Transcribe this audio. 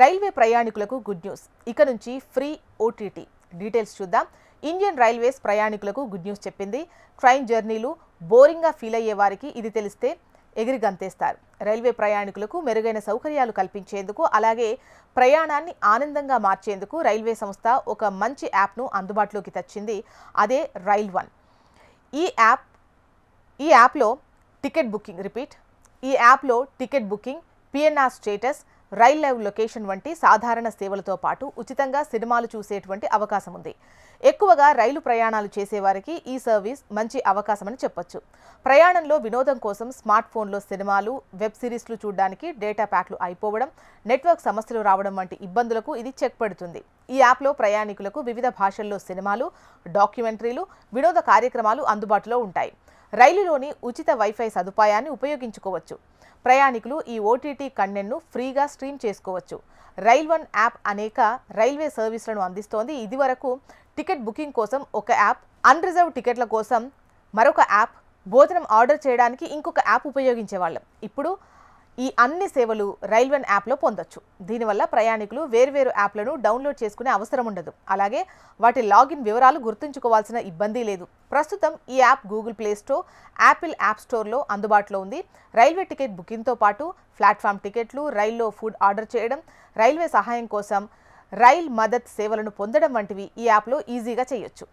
Railway ప్రయాణికులకు good news. ఇక నుంచి ఫ్రీ ఓటీటీ డీటెయిల్స్ చూద్దాం. ఇండియన్ రైల్వేస్ ప్రయాణికులకు గుడ్ న్యూస్ చెప్పింది. ట్రైన్ జర్నీలు బోరింగ్గా ఫీల్ అయ్యే వారికి ఇది తెలిస్తే ఎగిరి గంతేస్తారు. రైల్వే ప్రయాణికులకు మెరుగైన సౌకర్యాలు కల్పించేందుకు అలాగే ప్రయాణాన్ని ఆనందంగా మార్చేందుకు రైల్వే సంస్థ ఒక మంచి యాప్ను అందుబాటులోకి తెచ్చింది. అదే రైల్ వన్. ఈ యాప్ ఈ యాప్లో టికెట్ బుకింగ్ రిపీట్. ఈ యాప్లో ticket booking PNR status rail live location వంటి సాధారణ సేవలతో పాటు ఉచితంగా సినిమాలు చూసేటువంటి అవకాశం ఉంది. ఎక్కువగా రైలు ప్రయాణాలు చేసేవారికి ఈ సర్వీస్ మంచి అవకాశమని చెప్పొచ్చు. ప్రయాణంలో వినోదం కోసం స్మార్ట్ ఫోన్లో సినిమాలు వెబ్ సిరీస్లు చూడడానికి డేటా ప్యాక్లు అయిపోవడం నెట్వర్క్ సమస్యలు రావడం వంటి ఇబ్బందులకు ఇది చెక్ పెడుతుంది. ఈ యాప్లో ప్రయాణికులకు వివిధ భాషల్లో సినిమాలు డాక్యుమెంటరీలు వినోద కార్యక్రమాలు అందుబాటులో ఉంటాయి. రైలులోని ఉచిత వైఫై సదుపాయాన్ని ఉపయోగించుకోవచ్చు. ప్రయాణికులు ఈ ఓటీటీ కంటెంట్ను ఫ్రీగా స్ట్రీమ్ చేసుకోవచ్చు. రైల్ వన్ యాప్ అనేక రైల్వే సర్వీసులను అందిస్తోంది. ఇదివరకు టికెట్ బుకింగ్ కోసం ఒక యాప్ అన్రిజర్వ్ టికెట్ల కోసం మరొక యాప్ భోజనం ఆర్డర్ చేయడానికి ఇంకొక యాప్ ఉపయోగించేవాళ్ళం. ఇప్పుడు ఈ అన్ని సేవలు రైల్వెన్ యాప్లో పొందొచ్చు. దీనివల్ల ప్రయాణికులు వేర్వేరు యాప్లను డౌన్లోడ్ చేసుకునే అవసరం ఉండదు. అలాగే వాటి లాగిన్ వివరాలు గుర్తుంచుకోవాల్సిన ఇబ్బంది లేదు. ప్రస్తుతం ఈ app Google play store Apple app స్టోర్లో అందుబాటులో ఉంది. రైల్వే టికెట్ బుకింగ్తో పాటు ప్లాట్ఫామ్ టికెట్లు రైల్లో ఫుడ్ ఆర్డర్ చేయడం రైల్వే సహాయం కోసం రైల్ మదత్ సేవలను పొందడం వంటివి ఈ యాప్లో ఈజీగా చేయొచ్చు.